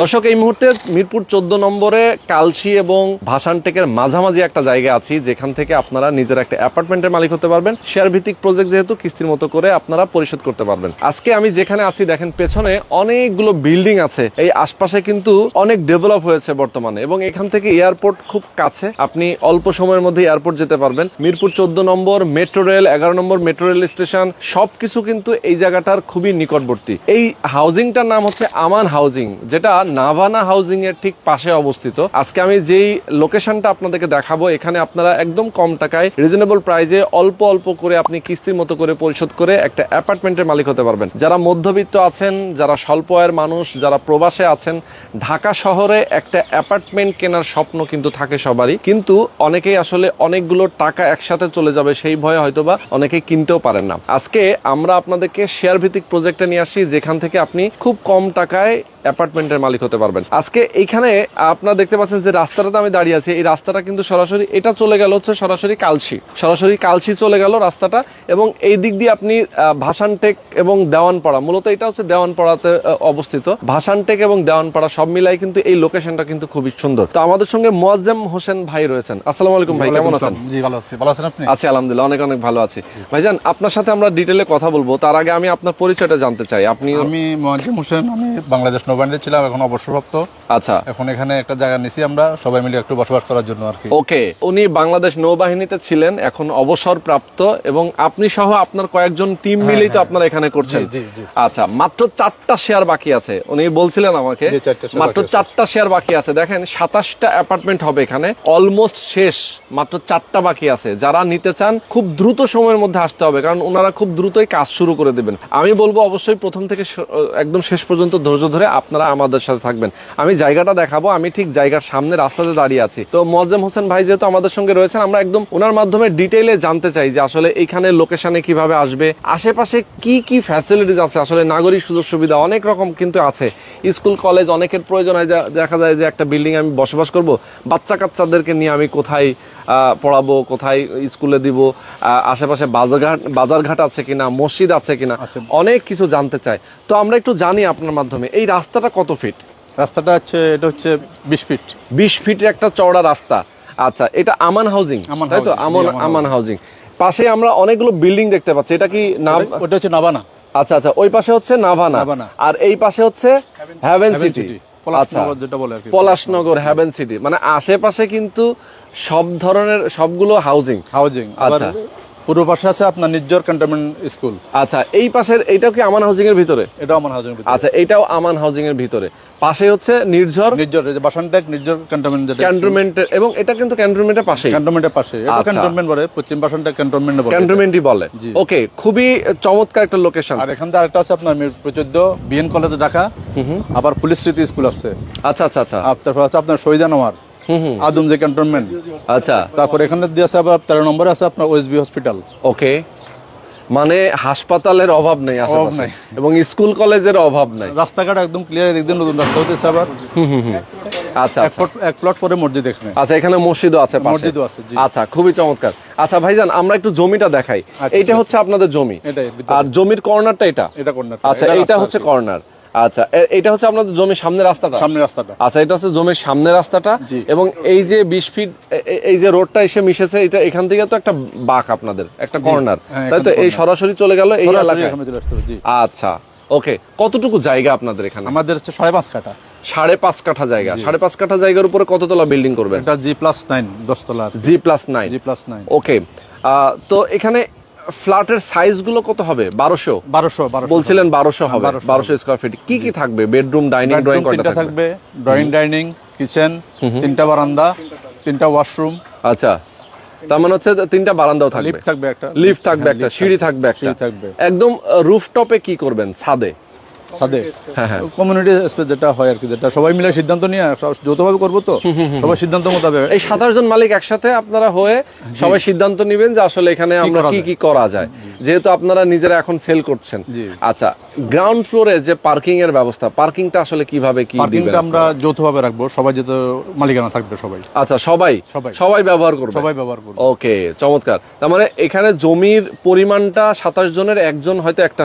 দর্শক, এই মুহূর্তে মিরপুর চোদ্দ নম্বরে কালসি এবং ভাসানটেকের মাঝামাঝি একটা জায়গা আছি, যেখান থেকে আপনারা নিজের একটা অ্যাপার্টমেন্টের মালিক হতে পারবেন। শেয়ার ভিত্তিক প্রজেক্ট যেহেতু কিস্তির মতো করে আপনারা পরিশোধ করতে পারবেন। আজকে আমি যেখানে আছি, দেখেন পেছনে অনেকগুলো বিল্ডিং আছে। এই আশপাশে কিন্তু অনেক ডেভেলপ হয়েছে বর্তমানে এবং এখান থেকে এয়ারপোর্ট খুব কাছে। আপনি অল্প সময়ের মধ্যে এয়ারপোর্ট যেতে পারবেন। মিরপুর চোদ্দ নম্বর মেট্রো রেল এগারো নম্বর মেট্রো রেল স্টেশন সবকিছু কিন্তু এই জায়গাটার খুবই নিকটবর্তী। এই হাউজিংটার নাম হচ্ছে আমান হাউজিং যেটা নাভানা হাউজিং এর ঠিক পাশে অবস্থিত। আজকে আমি যেই লোকেশনটা আপনাদেরকে দেখাবো, এখানে আপনারা একদম কম টাকায় রিজনেবল প্রাইজে অল্প অল্প করে আপনি কিস্তির মতো করে পরিশোধ করে একটা অ্যাপার্টমেন্টের মালিক হতে পারবেন। যারা মধ্যবিত্ত আছেন, যারা স্বল্প আয়ের মানুষ, যারা প্রবাসে আছেন, ঢাকা শহরে একটা অ্যাপার্টমেন্ট কেনার স্বপ্ন কিন্তু থাকে সবারই। কিন্তু অনেকেই আসলে অনেকগুলো টাকা একসাথে চলে যাবে সেই ভয়ে হয়তোবা অনেকে কিনতেও পারেন না। আজকে আমরা আপনাদেরকে শেয়ার ভিত্তিক প্রজেক্টে নিয়ে আসি, যেখান থেকে আপনি খুব কম টাকায় অ্যাপার্টমেন্টের মালিক হতে পারবেন। আজকে এইখানে আপনারা দেখতে পাচ্ছেন যে রাস্তাটাতে আমি দাঁড়িয়ে আছি। এই রাস্তাটা কিন্তু সরাসরি এটা চলে গেল হচ্ছে সরাসরি কালসি। সরাসরি কালসি চলে গেল রাস্তাটা এবং এই দিক দিয়ে আপনি ভাসানটেক এবং দেওয়ানপাড়া মূলত এটা হচ্ছে দেওয়ানপাড়াতে অবস্থিত। ভাসানটেক এবং দেওয়ানপাড়া সব মিলাই কিন্তু এই লোকেশনটা কিন্তু খুবই সুন্দর। তো আমাদের সঙ্গে মোয়াজ্জেম হোসেন ভাই রয়েছেন। আসসালামু আলাইকুম ভাই কেমন আছেন? জি ভালো আছি। ভালো আছেন আপনি? আছি আলহামদুলিল্লাহ অনেক অনেক ভালো আছি। ভাইজান আপনার সাথে আমরা ডিটেলে কথা বলব। তার আগে আমি আপনার পরিচয়টা জানতে চাই। আপনি আমি মোয়াজ্জেম হোসেন আমি বাংলাদেশ নৌবাহিনীতে ছিলাম এখন অবসরপ্রাপ্ত। আচ্ছা। এখন এখানে একটা জায়গা নিছি আমরা সবাই মিলে একটু বসবাস করার জন্য আর কি। ওকে উনি বাংলাদেশ নৌবাহিনীতে ছিলেন এখন অবসর প্রাপ্ত এবং আপনি সহ আপনার কয়েকজন টিম মিলেই তো আপনারা এখানে করছেন। আচ্ছা মাত্র চারটা শেয়ার বাকি আছে। উনি বলছিলেন আমাকে মাত্র চারটা শেয়ার বাকি আছে। দেখেন সাতাশটা অ্যাপার্টমেন্ট হবে এখানে অলমোস্ট শেষ মাত্র চারটা বাকি আছে। যারা নিতে চান খুব দ্রুত সময়ের মধ্যে আসতে হবে কারণ ওনারা খুব দ্রুতই কাজ শুরু করে দেবেন। আমি বলব অবশ্যই প্রথম থেকে একদম শেষ পর্যন্ত ধৈর্য ধরে আপনারা আমাদের সাথে থাকবেন। আমি জায়গাটা দেখাবো আমি ঠিক জায়গার সামনে রাস্তাতে দাঁড়িয়ে আছি। তো মোয়াজ্জেম হোসেন ভাই যেহেতু আমাদের সঙ্গে রয়েছেন আমরা একদম ওনার মাধ্যমে ডিটেইলে জানতে চাই যে আসলে এইখানে লোকেশনে কীভাবে আসবে আশেপাশে কি কি ফ্যাসিলিটিস আছে? আসলে নাগরিক সুযোগ সুবিধা অনেক রকম কিন্তু আছে। স্কুল কলেজ অনেকের প্রয়োজন হয় দেখা যায় যে একটা বিল্ডিং আমি বসবাস করব বাচ্চা কাচ্চাদেরকে নিয়ে আমি কোথায় আহ, পড়াবো কোথায় স্কুলে দিব আহ, আশেপাশে বাজারঘাট বাজারঘাট আছে কিনা মসজিদ আছে কিনা। অনেক কিছু জানতে চাই। তো আমরা একটু জানি আপনার মাধ্যমে এই রাস্তাটা কত ফিট রাস্তাটা হচ্ছে এটা হচ্ছে বিশ ফিট বিশ ফিটের একটা চওড়া রাস্তা। আচ্ছা এটা আমান হাউজিং তাই তো? আমান আমান হাউজিং পাশে আমরা অনেকগুলো বিল্ডিং দেখতে পাচ্ছি। এটা কি নাম ওটা- হচ্ছে নাবানা আচ্ছা আচ্ছা ওই পাশে হচ্ছে নাভানা নাভানা। আর এই পাশে হচ্ছে হ্যাভেন সিটি আচ্ছা পলাশনগর কি। পলাশনগর হ্যাভেন সিটি মানে আশেপাশে কিন্তু সব ধরনের সবগুলো হাউজিং হাউজিং আচ্ছা। পূর্ব পাশে আছে আপনার নির্জর ক্যান্টনমেন্ট স্কুল আচ্ছা এই পাশের এইটাও কি আমান হাউজিং এর ভিতরে? এটাও আমার হাউজিং আচ্ছা এইটাও আমান হাউজিং এর ভিতরে। পাশে হচ্ছে নির্ঝর যে বাসানটেক নির্জর ক্যান্টনমেন্ট যেটা ক্যান্টনমেন্টের এবং এটা কিন্তু ক্যান্টনমেন্টের পাশেই। ক্যান্টনমেন্টের পাশে। এটা আচ্ছা। ক্যান্টনমেন্ট বলে পশ্চিম বাসানটেক ক্যান্টনমেন্ট বলে। ক্যান্টনমেন্টই বলে। ওকে খুবই চমৎকার একটা লোকেশন আর এখান থেকে আরেকটা আছে আপনার মিরপুর বিএন কলেজে ঢাকা। আবার পুলিশ স্মৃতি স্কুল আছে। আচ্ছা আচ্ছা আচ্ছা। তারপর আছে আপনার শহীদান আমার হুম হুম আদম যে ক্যান্টনমেন্ট আচ্ছা। তারপর এখানে আছে আবার তেরো নম্বরে আছে আপনার ওএসবি হসপিটাল। ওকে। মানে হাসপাতালের অভাব নেই আশেপাশে। এবং স্কুল কলেজের অভাব নাই। রাস্তাঘাট একদম ক্লিয়ার নতুন রাস্তা হতেছে আবার। হুম হুম হুম। আচ্ছা এক আচ্ছা। প্লট প্লট পরে মসজিদ এখানে। আচ্ছা এখানে মসজিদও আছে মসজিদও আছে, আচ্ছা খুবই চমৎকার। আচ্ছা ভাইজান আমরা একটু জমিটা দেখাই। আচ্ছা, এইটা হচ্ছে আপনাদের জমি। আর জমির কর্নারটা এটা? এটা কর্নার আচ্ছা এইটা হচ্ছে কর্নার। আচ্ছা এ- এইটা হচ্ছে আপনাদের জমির সামনে রাস্তাটা? সামনে রাস্তাটা। আচ্ছা এটা হচ্ছে জমির সামনে রাস্তাটা এবং এই যে বিশ ফিট এই যে রোডটা এসে মিশেছে এটা এখান থেকে তো একটা বাঁক আপনাদের একটা কর্নার। হ্যাঁ, তাই তো? এই সরাসরি চলে গেল এই এলাকায়। আচ্ছা ওকে কতটুকু জায়গা আপনাদের এখানে? আমাদের হচ্ছে সাড়ে পাঁচ কাঠা। সাড়ে পাঁচ কাঠা জায়গা। সাড়ে পাঁচ কাঠা জায়গার উপরে কততলা বিল্ডিং করবেন? এটা জি প্লাস নাইন দশতলা G plus nine G plus nine okay তো এখানে ফ্ল্যাটের সাইজগুলো কত হবে? বারোশো? বারোশো বলছিলেন বারোশো হবে বারোশো স্কোয়ার ফিট কি কি থাকবে? বেডরুম ডাইনিং ড্রয়িং তিনটা থাকবে? ড্রয়িং ডাইনিং কিচেন তিনটা বারান্দা তিনটা ওয়াশরুম আচ্ছা। তার মানে হচ্ছে তিনটা বারান্দাও থাকবে। লিফট থাকবে একটা। লিফট থাকবে হ্যাঁ, একটা সিঁড়ি থাকবে একটা। সিঁড়ি থাকবে। একদম রুফটপে কি করবেন? ছাদে? সাদে? হ্যাঁ হ্যাঁ। কমিউনিটি স্পেস যেটা হয় আর কি যেটা সবাই মিলে সিদ্ধান্ত নিয়ে যৌথভাবে করব তো? সবাই সিদ্ধান্ত মোতাবেক। এই সাতাশ জন মালিক একসাথে আপনারা হয়ে সবাই সিদ্ধান্ত নেবেন যে আসলে এখানে আমরা কি কি করা যায়। যেহেতু আপনারা নিজেরা এখন সেল করছেন। আচ্ছা গ্রাউন্ড ফ্লোরে যে পার্কিং এর ব্যবস্থা পার্কিংটা আসলে কীভাবে কি পার্কিংটা আমরা যৌথভাবে রাখব। সবাই যেহেতু মালিকানা থাকবে সবাই। আচ্ছা সবাই? সবাই। ব্যবহার করবে? সবাই ব্যবহার করবে। ওকে চমৎকার। তার মানে এখানে জমির পরিমাণটা সাতাশ জনের একজন হয়তো একটা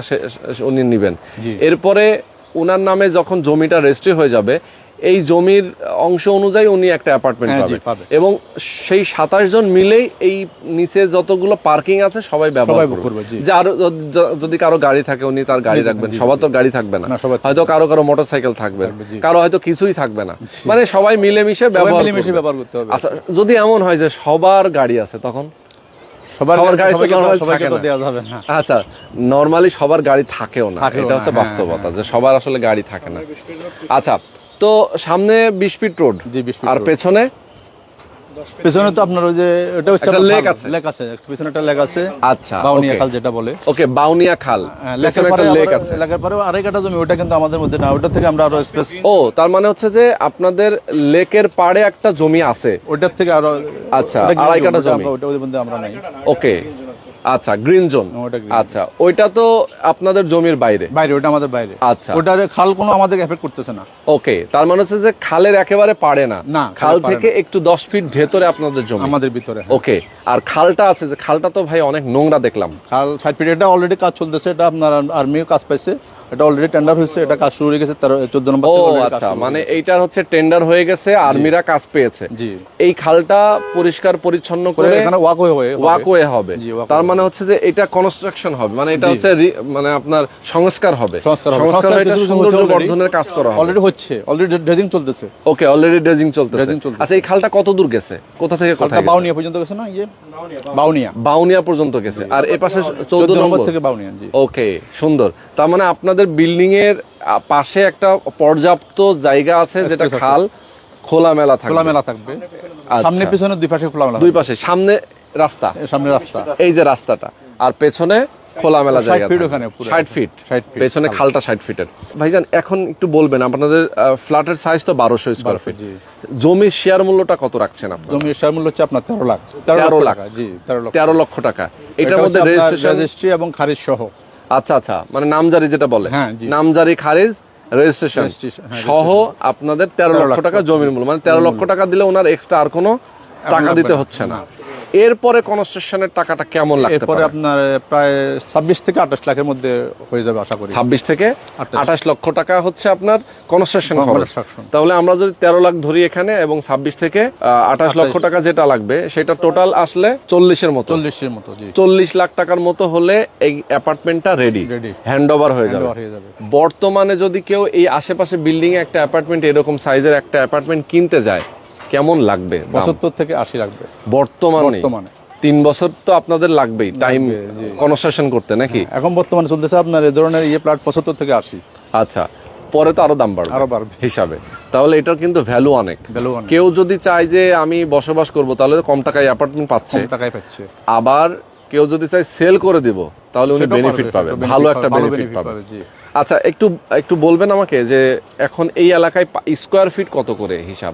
উনি নিবেন। জি। এরপরে ওনার নামে যখন জমিটা রেজিস্ট্রি হয়ে যাবে এই জমির অংশ অনুযায়ী উনি একটা অ্যাপার্টমেন্ট হ্যাঁ, পাবে। এবং সেই সাতাশ জন মিলেই এই নিচে যতগুলো পার্কিং আছে সবাই ব্যবহার করবে। যে আরও যদি কারও গাড়ি থাকে উনি তার গাড়ি রাখবেন। সবার তো গাড়ি থাকবে না। হয়তো কারও কারও মোটরসাইকেল থাকবে। থাকবে, কারও হয়তো কিছুই থাকবে না। মানে সবাই মিলেমিশে ব্যবহার করতে হবে। আচ্ছা যদি এমন হয় যে সবার গাড়ি আছে তখন? সবার সবার গাড়ি সবাইকে তো- normally সবাইকে থাকে তো না। দেওয়া যাবে না আচ্ছা নর্মালি সবার গাড়ি থাকেও না এটা হচ্ছে হ্যাঁ, বাস্তবতা হ্যাঁ। যে সবার আসলে গাড়ি থাকে না আচ্ছা তো সামনে বিশ ফিট রোড জি, 20 আর পেছনে পেছনে তো আপনার ওই যে এটা হচ্ছে একটা আপনার আছে। লেক আছে পেছনে একটা লেক আছে। আচ্ছা বাউনিয়া খাল যেটা বলে। ওকে বাউনিয়া খাল। হ্যাঁ, লেকের পরে লেক আছে। লেকের পরে আরেক একটা জমি ওটা কিন্তু আমাদের মধ্যে না ওটা থেকে আমরা আরও স্পেস ও তার মানে হচ্ছে যে আপনাদের লেকের পাড়ে একটা জমি আছে। ওটার থেকে আরও আচ্ছা, আড়াই ওটা জমি। ওটা ওদের মধ্যে আমরা নাই। ওকে। আচ্ছা গ্রিন জোন আচ্ছা ওইটা তো আপনাদের জমির বাইরে? বাইরে ওটা আমাদের বাইরে। আচ্ছা। ওটার খাল কোনো আমাদের এফেক্ট করতেছে না। ওকে তার মানে হচ্ছে যে খালের একেবারে পারে না? না, খাল থেকে একটু দশ ফিট ভেতরে আপনাদের জমি? আমাদের ভিতরে ওকে আর খালটা আছে যে খালটা তো ভাই অনেক নোংরা দেখলাম। খাল সাইড ফিট এটা অলরেডি কাজ চলতেছে এটা আপনার আর্মিও কাজ পাইছে। এটা অলরেডি টেন্ডার হয়েছে এটা কাজ শুরু হয়ে গেছে তেরো চোদ্দ নম্বর ও থেকে already কাজ আচ্ছা মানে এইটার হচ্ছে টেন্ডার হয়ে গেছে আর্মিরা কাজ পেয়েছে। জি। এই খালটা পরিষ্কার পরিচ্ছন্ন করে করে এখানে ওয়াকওয়ে হয়ে ওয়াকওয়ে হবে। তার মানে হচ্ছে যে এটা কনস্ট্রাকশন হবে মানে এটা হচ্ছে মানে আপনার সংস্কার হবে। সংস্কার হবে। সংস্কার সংস্কার এটা কিছু কিছু সৌন্দর্য বর্ধনের কাজ করা হবে। অলরেডি হচ্ছে অলরেডি ড্রেজিং চলতেছে। ওকে অলরেডি ড্রেজিং চলতেছে। Dredging চলতেছে। আচ্ছা এই খালটা কত দূর গেছে? কোথা থেকে বাউনিয়া পর্যন্ত গেছে না বাউনিয়া বাউনিয়া। পর্যন্ত গেছে। আর এ পাশে চৌদ্দ চোদ্দ নম্বর নম্বর। থেকে বাউনিয়া জি। ওকে সুন্দর। তার মানে আপনাদের বিল্ডিং এর পাশে একটা পর্যাপ্ত জায়গা আছে যেটা। খাল খোলামেলা থাকে খোলামেলা থাকবে। সামনে পিছনে দুই পাশে খোলামেলা দুই পাশে সামনে রাস্তা। সামনে রাস্তা। এই যে রাস্তাটা আর পেছনে খোলামেলা 60 জায়গা feet ওখানে 60 ফিট 60 feet পেছনে খালটা ষাট ফিটের ভাইজান এখন একটু বলবেন আপনাদের ফ্ল্যাটের সাইজ তো বারোশো স্কোয়ার ফিট জমির শেয়ার মূল্যটা কত রাখছেন আপনার? জমির শেয়ার মূল্য হচ্ছে আপনার তেরো লাখ। 13 লাখ। জি লক্ষ টাকা। এটার মধ্যে রেজিস্ট্রেশন রেজিস্ট্রি এবং খারিজ সহ। আচ্ছা আচ্ছা মানে নামজারি যেটা বলে। হ্যাঁ, নামজারি খারিজ রেজিস্ট্রেশন হ্যাঁ, সহ আপনাদের তেরো লক্ষ টাকা জমির মূল্য। মানে তেরো লক্ষ টাকা দিলে ওনার এক্সট্রা আর কোনো টাকা দিতে হচ্ছে না। এরপরে কনস্ট্রাকশনের টাকাটা কেমন লাগতে এরপরে আপনার প্রায় ছাব্বিশ থেকে আঠাশ লাখের মধ্যে হয়ে যাবে আশা করি। ছাব্বিশ থেকে 28 আঠাশ লক্ষ টাকা হচ্ছে আপনার কনস্ট্রাকশন তাহলে আমরা যদি তেরো লাখ ধরি এখানে এবং ছাব্বিশ থেকে আঠাশ লক্ষ টাকা যেটা লাগবে সেটা টোটাল আসলে চল্লিশের মতো। চল্লিশের মতো চল্লিশ লাখ টাকার মতো হলে এই অ্যাপার্টমেন্টটা রেডি। হ্যান্ড ওভার হয়ে যাবে। হয়ে যাবে। বর্তমানে যদি কেউ এই আশেপাশে বিল্ডিং এ একটা অ্যাপার্টমেন্ট এরকম সাইজের একটা অ্যাপার্টমেন্ট কিনতে যায় কেমন লাগবে? পঁচাত্তর থেকে আশি লাগবে। বর্তমানে? বর্তমানে। তিন বছর তো আপনাদের লাগবেই টাইম। কনস্ট্রাকশন করতে নাকি? এখন বর্তমানে চলতেছে আপনার এই ধরনের ইয়ে প্লাট পঁচাত্তর থেকে আশি। আচ্ছা পরে তো আরও দাম বাড়বে আরও বাড়বে। হিসাবে। তাহলে এটার কিন্তু ভ্যালু অনেক। কেউ যদি চায় যে আমি বসবাস করব তাহলে কম টাকায় অ্যাপার্টমেন্ট পাচ্ছে। টাকায় পাচ্ছে। আবার কেউ যদি চায় সেল করে দিব তাহলে উনি বেনিফিট পাবে ভালো একটা বেনিফিট পাবে জি। আচ্ছা একটু একটু বলবেন আমাকে যে এখন এই এলাকায় স্কোয়ার ফিট কত করে হিসাব?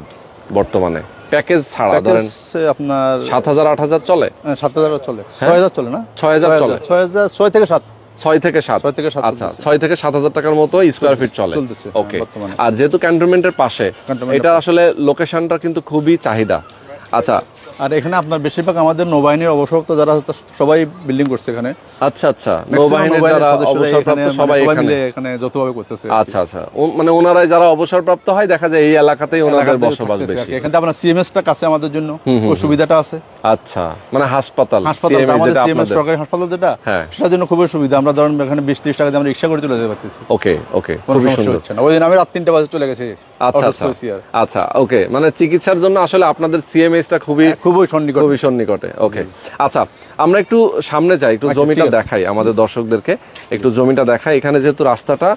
বর্তমানে। প্যাকেজ ছাড়া ধরেন আপনার সাত হাজার আট হাজার চলে? সাত হাজার চলে। ছয় হাজার চলে না? ছয় হাজার চলে। ছয় হাজার ছয় থেকে সাত। ছয় থেকে সাত। থেকে সাত আচ্ছা ছয় থেকে সাত হাজার টাকার মতো স্কোয়ার ফিট চলে। চলতেছে, হ্যাঁ, ওকে আর যেহেতু ক্যান্টনমেন্টের পাশে এটা আসলে লোকেশনটা কিন্তু খুবই চাহিদা। আচ্ছা। আর এখানে আপনার বেশিরভাগ আমাদের নৌবাহিনীর অবসরপ্রাপ্ত যারা সবাই বিল্ডিং করছে এখানে। আচ্ছা আচ্ছা। নৌবাহিনীর যারা অবসরপ্রাপ্ত মানে সবাই এখানে। যৌথভাবে করতেছে আচ্ছা আচ্ছা। মানে ওনারাই যারা অবসরপ্রাপ্ত হয় দেখা যায় এই এলাকাতেই ওনাদের বসবাস বেশি। এখানে আপনার সিএমএস টা কাছে আমাদের জন্য। ওই সুবিধাটা আছে। আচ্ছা। মানে হাসপাতাল হাসপাতাল আমাদের যেটা সিএমএস আপনাদের। সরকারি হাসপাতাল যেটা হ্যাঁ। সেটার জন্য খুবই সুবিধা। আমরা ধরেন এখানে বিশ ত্রিশ টাকা দিয়ে আমরা রিক্সা করে চলে যেতে পারতেছি। ওকে ওকে। খুবই সুন্দর। ওই দিন আমি রাত তিনটা বাজে চলে গেছি। আচ্ছা আচ্ছা। আচ্ছা ওকে। মানে চিকিৎসার জন্য আসলে আপনাদের সিএমএস টা খুবই খুবই সন্নিকট। খুবই সন্নিকটে। ওকে। আচ্ছা আমরা একটু সামনে যাই একটু আচ্ছা, জমিটা দেখাই আমাদের দর্শকদেরকে। একটু জমিটা দেখাই এখানে যেহেতু রাস্তাটা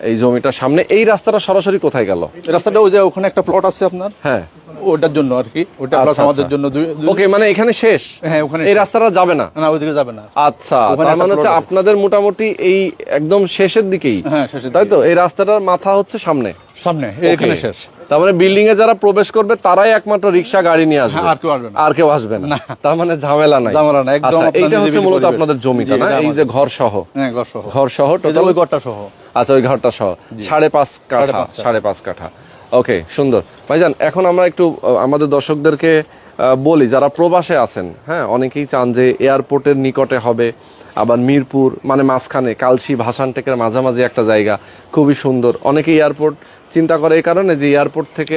এই জমিটার সামনে এই রাস্তাটা সরাসরি কোথায় গেল? রাস্তাটা ওই যে ওখানে একটা প্লট আছে আপনার? হ্যাঁ। ওটার জন্য আর কি ওটা আচ্ছা, প্লাস আমাদের আচ্ছা। জন্য দুই দুই- ওকে মানে এখানে শেষ? হ্যাঁ ওখানে এই রাস্তাটা যাবে না? না ওইদিকে যাবে না। আচ্ছা তার মানে হচ্ছে আপনাদের মোটামুটি এই একদম শেষের দিকেই। হ্যাঁ তাই তো? এই রাস্তাটার মাথা হচ্ছে সামনে। সামনে এখানে শেষ। তার মানে বিল্ডিং এ যারা প্রবেশ করবে তারাই একমাত্র রিক্সা গাড়ি নিয়ে আসবে। হ্যাঁ, আর কেউ আসবে না। আর কেউ আসবে না। তার মানে ঝামেলা নাই। ঝামেলা নাই, একদম আচ্ছা, এইটা হচ্ছে মূলত আপনাদের জমিটা না? এই যে ঘর সহ হ্যাঁ ঘর সহ ঘর সহ টোটাল ওই ঘরটা সহ আচ্ছা ওই ঘরটা সহ সাড়ে পাঁচ কাঠা সাড়ে পাঁচ কাঠা। ওকে সুন্দর। ভাইজান এখন আমরা একটু আমাদের দর্শকদেরকে বলি যারা প্রবাসে আছেন হ্যাঁ অনেকেই চান যে এয়ারপোর্টের নিকটে হবে আবার মিরপুর মানে মাঝখানে কালসি ভাসানটেকের মাঝামাঝি একটা জায়গা খুবই সুন্দর। অনেকে এয়ারপোর্ট চিন্তা করে এই কারণে যে এয়ারপোর্ট থেকে।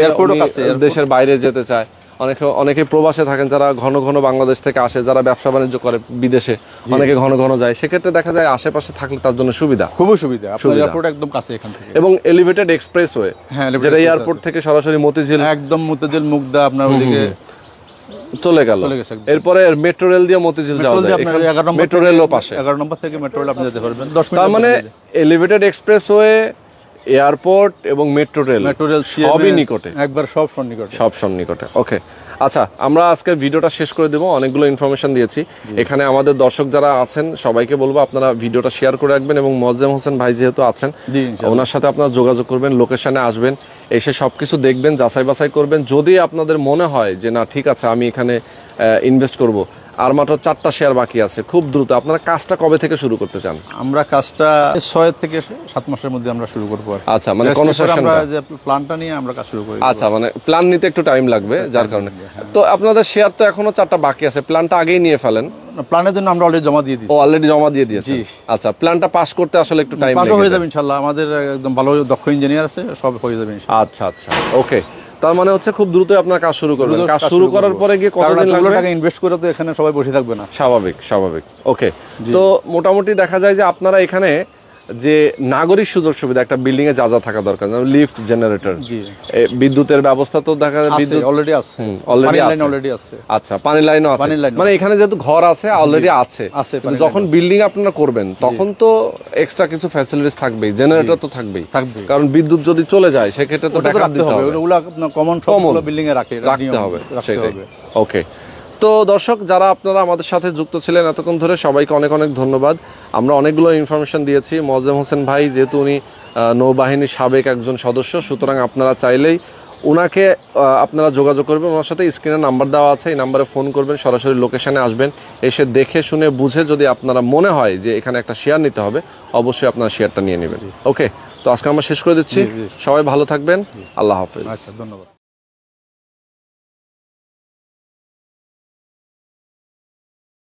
দেশের বাইরে যেতে চায়। অনেকে অনেকে প্রবাসে থাকেন যারা ঘন ঘন বাংলাদেশ থেকে আসে যারা ব্যবসা বাণিজ্য করে বিদেশে অনেকে ঘন ঘন যায়। সেক্ষেত্রে দেখা যায় আশেপাশে থাকলে তার জন্য সুবিধা। খুবই সুবিধা। এয়ারপোর্ট একদম কাছে এখান থেকে। এবং এলিভেটেড হ্যাঁ elevated যেটা এয়ারপোর্ট থেকে সরাসরি মতিঝিল একদম মুতাজিল মুগদা আপনার ওইদিকে চলে গেল। এরপরে মেট্রো রেল দিয়ে মতিঝিল যাওয়া যায়। মেট্রো রেলও পাশে। এগারো নম্বর থেকে মেট্রো রেল আপনি যেতে পারবেন। তার মানে এলিভেটেড এক্সপ্রেসওয়ে এয়ারপোর্ট এবং মেট্রো রেল মেট্রো রেল সবই নিকটে। একবার সব সন্নিকটে সব সন্নিকটে ওকে আচ্ছা আমরা আজকে ভিডিওটা শেষ করে দেবো অনেকগুলো ইনফরমেশন দিয়েছি। এখানে আমাদের দর্শক যারা আছেন সবাইকে বলব আপনারা ভিডিওটা শেয়ার করে রাখবেন এবং মজ্জেম হোসেন ভাই যেহেতু আছেন ওনার সাথে আপনারা যোগাযোগ করবেন লোকেশনে আসবেন এসে সবকিছু দেখবেন যাচাই বাছাই করবেন। যদি আপনাদের মনে হয় যে না ঠিক আছে আমি এখানে ইনভেস্ট করব আর মাত্র চারটা শেয়ার বাকি আছে। খুব দ্রুত। আপনারা কাজটা কবে থেকে শুরু করতে চান? আমরা কাজটা ছয় থেকে সাত মাসের মধ্যে আমরা শুরু করব আচ্ছা মানে Rest আমরা যে প্ল্যানটা নিয়ে আমরা কাজ শুরু করি। আচ্ছা মানে প্ল্যান নিতে একটু টাইম লাগবে যার কারণে। হ্যাঁ। তো আপনাদের শেয়ার তো এখনও চারটা বাকি আছে। প্ল্যানটা আগেই নিয়ে ফেলেন। প্ল্যানের জন্য আমরা অলরেডি জমা দিয়ে ও অলরেডি জমা দিয়ে দিয়েছে। আচ্ছা প্ল্যানটা পাস করতে আসলে একটু টাইম হয়ে যাবে ইনশাল্লাহ আমাদের একদম ভালো দক্ষ ইঞ্জিনিয়ার আছে সব হয়ে যাবে আচ্ছা আচ্ছা ওকে তার মানে হচ্ছে খুব দ্রুত আপনার কাজ শুরু করবেন। কাজ শুরু করার পরে গিয়ে কতদিন লাগবে? টাকা ইনভেস্ট করে তো এখানে সবাই বসে থাকবে না। স্বাভাবিক স্বাভাবিক। ওকে তো মোটামুটি দেখা যায় যে আপনারা এখানে যে নাগরিক সুযোগ সুবিধা একটা বিল্ডিং এ যা যা থাকা দরকার লিফট জেনারেটর বিদ্যুতের ব্যবস্থা তো দেখা যায় বিদ্যুৎ অলরেডি আছে। হুম, লাইন অলরেডি আছে। আচ্ছা পানির লাইনও আছে। মানে এখানে যেহেতু ঘর আছে অলরেডি আছে। যখন বিল্ডিং আপনারা করবেন তখন তো এক্সট্রা কিছু ফ্যাসিলিটিস থাকবেই জেনারেটর তো থাকবেই। থাকবে কারণ বিদ্যুৎ যদি চলে যায় সেক্ষেত্রে তো ব্যাকআপ দিতে হবে। ওগুলো কমন সবগুলো বিল্ডিং এ রাখে রাখতে হবে রাখতে সেটাই। হবে। ওকে তো দর্শক যারা আপনারা আমাদের সাথে যুক্ত ছিলেন এতক্ষণ ধরে সবাইকে অনেক অনেক ধন্যবাদ। আমরা অনেকগুলো ইনফরমেশন দিয়েছি। মজেম হোসেন ভাই যেহেতু উনি নৌবাহিনীর সাবেক একজন সদস্য সুতরাং আপনারা চাইলেই ওনাকে আপনারা যোগাযোগ করবেন। ওনার সাথে স্ক্রিনে নাম্বার দেওয়া আছে এই নাম্বারে ফোন করবেন সরাসরি লোকেশানে আসবেন। এসে দেখে শুনে বুঝে যদি আপনারা মনে হয় যে এখানে একটা শেয়ার নিতে হবে অবশ্যই আপনারা শেয়ারটা নিয়ে নেবেন। ওকে তো আজকে আমরা শেষ করে দিচ্ছি। সবাই ভালো থাকবেন। আল্লাহ হাফেজ। আচ্ছা ধন্যবাদ।